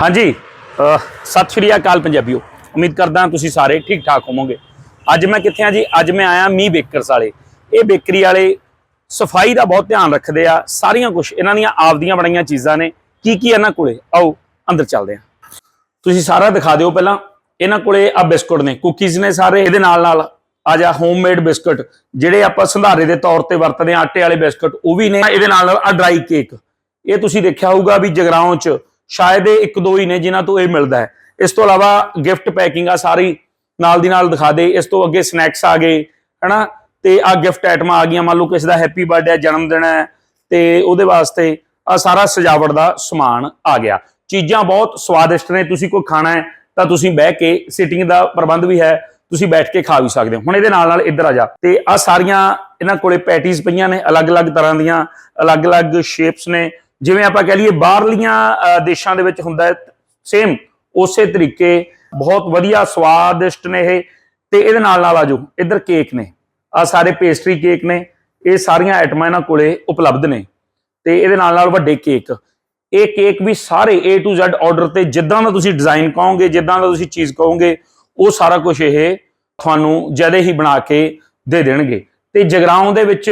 ਹਾਂਜੀ ਸਤਿ ਸ਼੍ਰੀ ਅਕਾਲ ਪੰਜਾਬੀਓ। ਉਮੀਦ ਕਰਦਾ ਤੁਸੀਂ ਸਾਰੇ ਠੀਕ ਠਾਕ ਹੋਵੋਗੇ। ਅੱਜ ਮੈਂ ਕਿੱਥੇ ਆ ਜੀ? ਅੱਜ ਮੈਂ ਆਇਆ ਮੀ ਬੇਕਰਸ ਵਾਲੇ। ਇਹ ਬੇਕਰੀ ਵਾਲੇ ਸਫ਼ਾਈ ਦਾ ਬਹੁਤ ਧਿਆਨ ਰੱਖਦੇ ਆ, ਸਾਰੀਆਂ ਕੁਝ ਇਹਨਾਂ ਦੀਆਂ ਆਪਦੀਆਂ ਬਣਾਈਆਂ ਚੀਜ਼ਾਂ ਨੇ। ਕੀ ਕੀ ਇਹਨਾਂ ਕੋਲੇ? ਆਓ, ਅੰਦਰ ਚੱਲਦੇ ਆ। ਤੁਸੀਂ ਸਾਰਾ ਦਿਖਾ ਦਿਓ ਪਹਿਲਾਂ। ਇਹਨਾਂ ਕੋਲੇ ਆ ਬਿਸਕੁਟ ਨੇ, ਕੁਕੀਜ਼ ਨੇ ਸਾਰੇ। ਇਹਦੇ ਨਾਲ ਨਾਲ ਆ ਜਾ ਹੋਮਮੇਡ ਬਿਸਕੁਟ, ਜਿਹੜੇ ਆਪਾਂ ਸੰਧਾਰੇ ਦੇ ਤੌਰ ਤੇ ਵਰਤਦੇ ਆ, ਆਟੇ ਵਾਲੇ ਬਿਸਕੁਟ, ਉਹ ਵੀ ਨੇ। ਇਹਦੇ ਨਾਲ ਨਾਲ ਆ ਡਰਾਈ ਕੇਕ ਇਹ ਤੁਸੀਂ ਦੇਖਿਆ ਹੋਊਗਾ ਵੀ ਜਗਰਾਉਂ ਚ ਸ਼ਾਇਦ ਇਹ ਇੱਕ ਦੋ ਹੀ ਨੇ ਜਿਨ੍ਹਾਂ ਤੋਂ ਇਹ ਮਿਲਦਾ ਹੈ। ਇਸ ਤੋਂ ਇਲਾਵਾ ਗਿਫਟ ਪੈਕਿੰਗ ਆ ਸਾਰੀ ਨਾਲ ਦੀ ਨਾਲ ਦਿਖਾ ਦੇ। ਇਸ ਤੋਂ ਅੱਗੇ ਸਨੈਕਸ ਆ ਗਏ, ਹਨਾ? ਤੇ ਆ ਗਿਫਟ ਆਈਟਮਾਂ ਆ ਗਈਆਂ। ਮੰਨ ਲਓ ਕਿਸੇ ਦਾ ਹੈਪੀ ਬਰਥਡੇ ਹੈ ਜਨਮ ਦਿਨ ਹੈ ਤੇ ਉਹਦੇ ਵਾਸਤੇ ਆ ਸਾਰਾ ਸਜਾਵਟ ਦਾ ਸਮਾਨ ਆ ਗਿਆ। ਚੀਜ਼ਾਂ ਬਹੁਤ ਸਵਾਦਿਸ਼ਟ ਨੇ। ਤੁਸੀਂ ਕੋਈ ਖਾਣਾ ਹੈ ਤਾਂ ਤੁਸੀਂ ਬਹਿ ਕੇ ਸਿਟਿੰਗ ਦਾ ਪ੍ਰਬੰਧ ਵੀ ਹੈ, ਤੁਸੀਂ ਬੈਠ ਕੇ ਖਾ ਵੀ ਸਕਦੇ ਹੋ। ਹੁਣ ਇਹਦੇ ਨਾਲ ਨਾਲ ਇੱਧਰ ਆ ਜਾ। ਤੇ ਆ ਸਾਰੀਆਂ ਇਹਨਾਂ ਕੋਲੇ ਪੈਟੀਜ਼ ਪਈਆਂ ਨੇ, ਅਲੱਗ-ਅਲੱਗ ਤਰ੍ਹਾਂ ਦੀਆਂ, ਅਲੱਗ-ਅਲੱਗ ਸ਼ੇਪਸ ਨੇ। ਜਿਵੇਂ ਆਪਾਂ ਕਹ ਲਈਏ ਬਾਹਰਲੀਆਂ ਦੇਸ਼ਾਂ ਦੇ ਵਿੱਚ ਹੁੰਦਾ ਸੇਮ ਉਸੇ ਤਰੀਕੇ, ਬਹੁਤ ਵਧੀਆ ਸਵਾਦਿਸ਼ਟ ਨੇ ਇਹ, ਤੇ ਇਹਦੇ ਨਾਲ ਨਾਲ ਆਜੋ, ਇੱਧਰ ਕੇਕ ਨੇ ਆ ਸਾਰੇ ਪੇਸਟਰੀ ਕੇਕ ਨੇ, ਇਹ ਸਾਰੀਆਂ ਆਈਟਮਾਂ ਇਹਨਾਂ ਕੋਲੇ ਉਪਲਬਧ ਨੇ, ਤੇ ਇਹਦੇ ਨਾਲ ਨਾਲ ਵੱਡੇ ਕੇਕ, ਇਹ ਕੇਕ ਵੀ ਸਾਰੇ A to Z ਆਰਡਰ ਤੇ, ਜਿੱਦਾਂ ਦਾ ਤੁਸੀਂ ਡਿਜ਼ਾਈਨ ਕਹੋਗੇ, ਜਿੱਦਾਂ ਦਾ ਤੁਸੀਂ ਚੀਜ਼ ਕਹੋਗੇ, ਉਹ ਸਾਰਾ ਕੁਝ ਇਹ ਤੁਹਾਨੂੰ ਜਦੇ ਹੀ ਬਣਾ ਕੇ ਦੇ ਦੇਣਗੇ, ਤੇ ਜਗਰਾਉਂ ਦੇ ਵਿੱਚ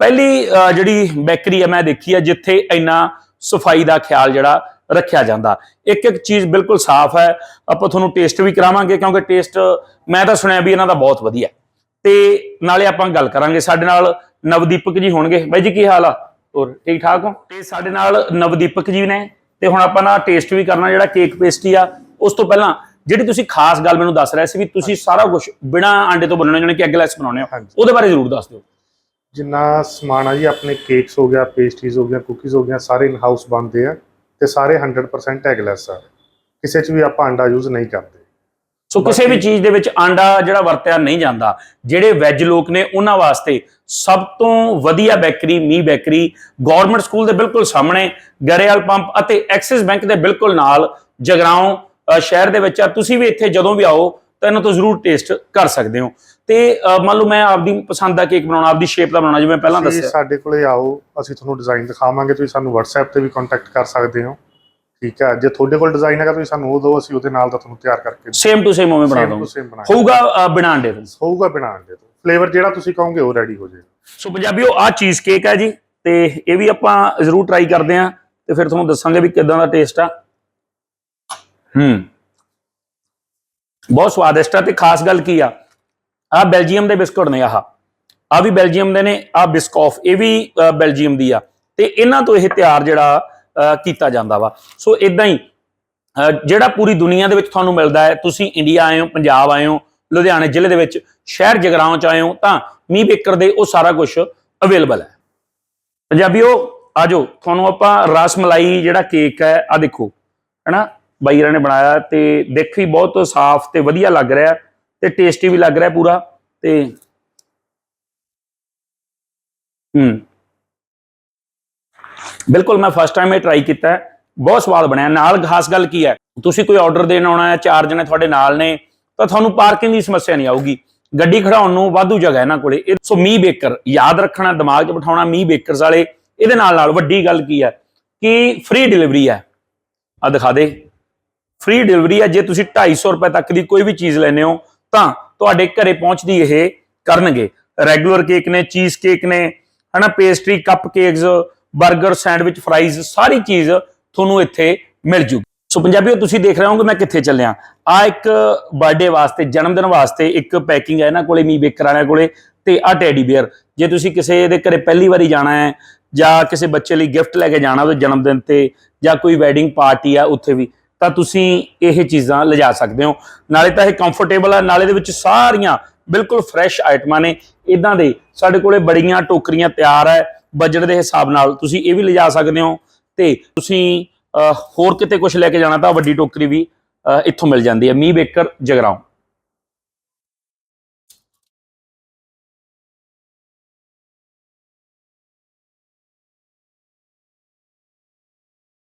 ਪਹਿਲੀ ਜਿਹੜੀ ਬੇਕਰੀ ਹੈ ਮੈਂ ਦੇਖੀ ਹੈ ਜਿੱਥੇ ਇੰਨਾ ਸਫ਼ਾਈ ਦਾ ਖਿਆਲ ਜਿਹੜਾ ਰੱਖਿਆ ਜਾਂਦਾ। ਇੱਕ ਇੱਕ ਚੀਜ਼ ਬਿਲਕੁਲ ਸਾਫ਼ ਹੈ ਆਪਾਂ ਤੁਹਾਨੂੰ ਟੇਸਟ ਵੀ ਕਰਾਵਾਂਗੇ ਕਿਉਂਕਿ ਟੇਸਟ ਮੈਂ ਤਾਂ ਸੁਣਿਆ ਵੀ ਇਹਨਾਂ ਦਾ ਬਹੁਤ ਵਧੀਆ। ਤੇ ਨਾਲੇ ਆਪਾਂ ਗੱਲ ਕਰਾਂਗੇ ਸਾਡੇ ਨਾਲ ਨਵਦੀਪਕ ਜੀ ਹੋਣਗੇ। ਬਾਈ ਜੀ ਕੀ ਹਾਲ ਆ? ਹੋਰ ਠੀਕ ਠਾਕ ਹੋ? ਤੇ ਸਾਡੇ ਨਾਲ ਨਵਦੀਪਕ ਜੀ ਨੇ ਤੇ ਹੁਣ ਆਪਾਂ ਨਾ ਟੇਸਟ ਵੀ ਕਰਨਾ ਜਿਹੜਾ ਕੇਕ ਪੇਸਟਰੀ ਆ ਉਸ ਤੋਂ ਪਹਿਲਾਂ ਜਿਹੜੀ ਤੁਸੀਂ ਖਾਸ ਗੱਲ ਮੈਨੂੰ ਦੱਸ ਰਹੇ ਸੀ ਵੀ ਤੁਸੀਂ ਸਾਰਾ ਕੁਝ ਬਿਨਾ ਆਂਡੇ ਤੋਂ ਬਣਾਉਣੇ ਜਾਣੀ ਕਿ ਐਗਲੈਸ ਬਣਾਉਣੇ ਹੋ। ਉਹਦੇ ਬਾਰੇ ਜ਼ਰੂਰ ਦੱਸ ਦਿਓ। ਜਿੰਨਾ ਸਮਾਨ ਆ ਜੀ ਆਪਣੇ ਕੇਕਸ ਹੋ ਗਿਆ ਪੇਸਟਰੀਜ਼ ਹੋ ਗਿਆ ਕੁਕੀਜ਼ ਹੋ ਗਿਆ ਸਾਰੇ ਇਨ ਹਾਊਸ ਬਣਦੇ ਆ ਤੇ ਸਾਰੇ 100% ਐਗਲੈਸ ਆ। ਕਿਸੇ ਚ ਵੀ ਆਪਾਂ ਅੰਡਾ ਯੂਜ਼ ਨਹੀਂ ਕਰਦੇ। ਸੋ ਕਿਸੇ ਵੀ ਚੀਜ਼ ਦੇ ਵਿੱਚ ਆਂਡਾ ਜਿਹੜਾ ਵਰਤਿਆ ਨਹੀਂ ਜਾਂਦਾ ਜਿਹੜੇ ਵੈਜ ਲੋਕ ਨੇ ਉਹਨਾਂ ਵਾਸਤੇ ਸਭ ਤੋਂ ਵਧੀਆ bakery me bakery government school ਦੇ ਬਿਲਕੁਲ ਸਾਹਮਣੇ ਗਰੇਵਾਲ ਪੰਪ ਅਤੇ ਐਕਸਿਸ ਬੈਂਕ ਦੇ ਬਿਲਕੁਲ ਨਾਲ ਜਗਰਾਉਂ ਸ਼ਹਿਰ ਦੇ ਵਿੱਚ ਆ। ਤੁਸੀਂ ਵੀ ਇੱਥੇ ਜਦੋਂ ਵੀ ਆਓ ਤਾਂ ਇਹਨਾਂ ਤੋਂ ਜ਼ਰੂਰ ਟੇਸਟ ਕਰ ਸਕਦੇ ਹੋ। ਤੇ ਮੰਨ ਲਓ ਮੈਂ ਆਪਦੀ ਪਸੰਦ ਦਾ ਕੇਕ ਬਣਾਉਣਾ ਆਪਦੀ ਸ਼ੇਪ ਦਾ ਬਣਾਉਣਾ ਜਿਵੇਂ ਪਹਿਲਾਂ ਦੱਸਿਆ। ਸਾਡੇ ਕੋਲੇ ਆਓ ਅਸੀਂ ਤੁਹਾਨੂੰ ਡਿਜ਼ਾਈਨ ਦਿਖਾਵਾਂਗੇ ਤੁਸੀਂ ਸਾਨੂੰ WhatsApp ਤੇ ਵੀ ਕੰਟੈਕਟ ਕਰ ਸਕਦੇ ਹੋ। ਠੀਕ ਹੈ ਜੇ ਤੁਹਾਡੇ ਕੋਲ ਡਿਜ਼ਾਈਨ ਹੈਗਾ ਤੁਸੀਂ ਸਾਨੂੰ ਉਹ ਦਿਓ ਅਸੀਂ ਉਹਦੇ ਨਾਲ ਦਾ ਤੁਹਾਨੂੰ ਤਿਆਰ ਕਰਕੇ ਸੇਮ ਟੂ ਸੇਮ ਉਵੇਂ ਬਣਾ ਦਵਾਂਗੇ ਹੋਊਗਾ ਬਿਨਾਂ ਆਂਡੇ ਤੋਂ ਹੋਊਗਾ ਬਿਨਾ ਅੰਡੇ ਤੋਂ ਫਲੇਵਰ ਜਿਹੜਾ ਤੁਸੀਂ ਕਹੋਗੇ ਉਹ ਰੈਡੀ ਹੋ ਜਾਏਗਾ ਸੋ ਪੰਜਾਬੀਓ ਆ ਚੀਜ਼ ਕੇਕ ਹੈ ਜੀ ਤੇ ਇਹ ਵੀ ਆਪਾਂ ਜ਼ਰੂਰ ਟਰਾਈ ਕਰਦੇ ਆਂ ਤੇ ਫਿਰ ਤੁਹਾਨੂੰ ਦੱਸਾਂਗੇ ਵੀ ਕਿਦਾਂ ਦਾ ਟੇਸਟ ਆ। ਹੂੰ। ਬਹੁਤ ਸਵਾਦਿਸ਼ਟ ਆ ਤੇ ਖਾਸ ਗੱਲ ਕੀ ਆ? ਆ ਬੈਲਜੀਅਮ ਦੇ ਬਿਸਕੁਟ ਨੇ ਆਹ। ਆ ਵੀ ਬੈਲਜੀਅਮ ਦੇ ਨੇ ਆ ਬਿਸਕੌਫ ਇਹ ਵੀ ਬੈਲਜੀਅਮ ਦੀ ਆ। ਤੇ ਇਹਨਾਂ ਤੋਂ ਇਹ ਤਿਆਰ ਜਿਹੜਾ ਕੀਤਾ ਜਾਂਦਾ ਵਾ। ਸੋ ਇਦਾਂ ਹੀ ਜਿਹੜਾ ਪੂਰੀ ਦੁਨੀਆ ਦੇ ਵਿੱਚ ਤੁਹਾਨੂੰ ਮਿਲਦਾ ਹੈ, ਤੁਸੀਂ ਇੰਡੀਆ ਆਏ ਹੋ, ਪੰਜਾਬ ਆਏ ਹੋ, ਲੁਧਿਆਣੇ ਜ਼ਿਲ੍ਹੇ ਦੇ ਵਿੱਚ, ਸ਼ਹਿਰ ਜਗਰਾਉਂ ਚ ਆਏ ਹੋ, ਤਾਂ ਮੀ ਬੇਕਰ ਦੇ ਉਹ ਸਾਰਾ ਕੁਝ ਅਵੇਲੇਬਲ ਹੈ। ਪੰਜਾਬੀਓ ਆਜੋ ਤੁਹਾਨੂੰ ਆਪਾਂ ਰਸ ਮਲਾਈ ਜਿਹੜਾ ਕੇਕ ਹੈ ਆ ਦੇਖੋ। ਹੈਨਾ? ਬਾਈਰਾਂ ਨੇ ਬਣਾਇਆ ਤੇ ਦੇਖ ਵੀ ਬਹੁਤ ਸਾਫ਼ ਤੇ ਵਧੀਆ ਲੱਗ ਰਿਹਾ। ਤੇ ਟੇਸਟੀ ਵੀ ਲੱਗ ਰਿਹਾ ਪੂਰਾ ਤੇ ਹੂੰ। ਬਿਲਕੁਲ ਮੈਂ ਫਸਟ ਟਾਈਮ ਇਹ ਟਰਾਈ ਕੀਤਾ ਹੈ। ਬਹੁਤ ਸਵਾਦ ਬਣਿਆ। ਨਾਲ ਖਾਸ ਗੱਲ ਕੀ ਹੈ? ਤੁਸੀਂ ਕੋਈ ਆਰਡਰ ਦੇਣ ਆਉਣਾ ਹੈ, ਚਾਰ ਜਣੇ ਤੁਹਾਡੇ ਨਾਲ ਨੇ, ਤਾਂ ਤੁਹਾਨੂੰ ਪਾਰਕਿੰਗ ਦੀ ਸਮੱਸਿਆ ਨਹੀਂ ਆਊਗੀ। ਗੱਡੀ ਖੜਾਉਣ ਨੂੰ ਵਾਧੂ ਜਗ੍ਹਾ ਇਹਨਾਂ ਕੋਲੇ। ਇਹ- ਸੋ ਮੀ ਬੇਕਰ, ਯਾਦ ਰੱਖਣਾ, ਦਿਮਾਗ 'ਚ ਬਿਠਾਉਣਾ ਮੀ ਬੇਕਰਸ ਵਾਲੇ, ਇਹਦੇ ਨਾਲ ਨਾਲ ਵੱਡੀ ਗੱਲ ਕੀ ਹੈ ਕਿ ਫ੍ਰੀ ਡਿਲੀਵਰੀ ਹੈ। ਆ ਦਿਖਾ ਦੇ। ਫ੍ਰੀ ਡਿਲੀਵਰੀ ਹੈ। ਜੇ ਤੁਸੀਂ 250 ਰੁਪਏ ਤੱਕ ਦੀ ਕੋਈ ਵੀ ਚੀਜ਼ ਲੈਨੇ ਹੋ ਤਾਂ ਤੁਹਾਡੇ ਘਰੇ ਪਹੁੰਚਦੀ ਇਹ ਕਰਨਗੇ। ਰੈਗੂਲਰ ਕੇਕ ਨੇ ਚੀਜ਼ ਕੇਕ ਨੇ, ਹਨਾ ਪੇਸਟਰੀ ਕੱਪ ਕੇਕਸ 버ਗਰ ਸੈਂਡਵਿਚ ਫਰਾਈਜ਼ ਸਾਰੀ ਚੀਜ਼ ਤੁਹਾਨੂੰ ਇੱਥੇ ਮਿਲ ਜੂਗੀ। ਸੋ ਪੰਜਾਬੀਓ, ਤੁਸੀਂ ਦੇਖ ਰਹੇ ਹੋਗੇ ਮੈਂ ਕਿੱਥੇ ਚੱਲਿਆ। ਆ ਇੱਕ ਬਰਥਡੇ ਵਾਸਤੇ ਜਨਮ ਦਿਨ ਵਾਸਤੇ ਇੱਕ ਪੈਕਿੰਗ ਹੈ ਇਹਨਾਂ ਕੋਲੇ ਮੀ ਬੇਕਰ ਵਾਲਿਆਂ ਕੋਲੇ ਤੇ ਆ ਟੈਡੀ ਬੀਅਰ ਜੇ ਤੁਸੀਂ ਕਿਸੇ ਦੇ ਘਰੇ ਪਹਿਲੀ ਵਾਰੀ ਜਾਣਾ ਹੈ ਜਾਂ ਕਿਸੇ ਬੱਚੇ ਲਈ ਗਿਫਟ ਲੈ ਕੇ ਜਾਣਾ ਉਹਦੇ ਜਨਮ ਦਿਨ ਤੇ ਜਾਂ ਕੋਈ ਵੈਡਿੰਗ ਪਾਰਟੀ ਆ ਉੱਥੇ ਵੀ ਤਾਂ ਤੁਸੀਂ ਇਹ ਚੀਜ਼ਾਂ ਲਿਜਾ ਸਕਦੇ ਹੋ। ਨਾਲੇ ਤਾਂ ਇਹ ਕੰਫਰਟੇਬਲ ਆ, ਨਾਲੇ ਦੇ ਵਿੱਚ ਸਾਰੀਆਂ ਬਿਲਕੁਲ ਫਰੈਸ਼ ਆਈਟਮਾਂ ਨੇ। ਇਦਾਂ ਦੇ ਸਾਡੇ ਕੋਲੇ ਬੜੀਆਂ ਟੋਕਰੀਆਂ ਤਿਆਰ ਹੈ ਬਜਟ ਦੇ ਹਿਸਾਬ ਨਾਲ ਤੁਸੀਂ ਇਹ ਵੀ ਲਿਜਾ ਸਕਦੇ ਹੋ। ਤੇ ਤੁਸੀਂ ਹੋਰ ਕਿਤੇ ਕੁਝ ਲੈ ਕੇ ਜਾਣਾ ਤਾਂ ਵੱਡੀ ਟੋਕਰੀ ਵੀ ਇੱਥੋਂ ਮਿਲ ਜਾਂਦੀ ਹੈ ਮੀ ਬੇਕਰ ਜਗਰਾਉਂ।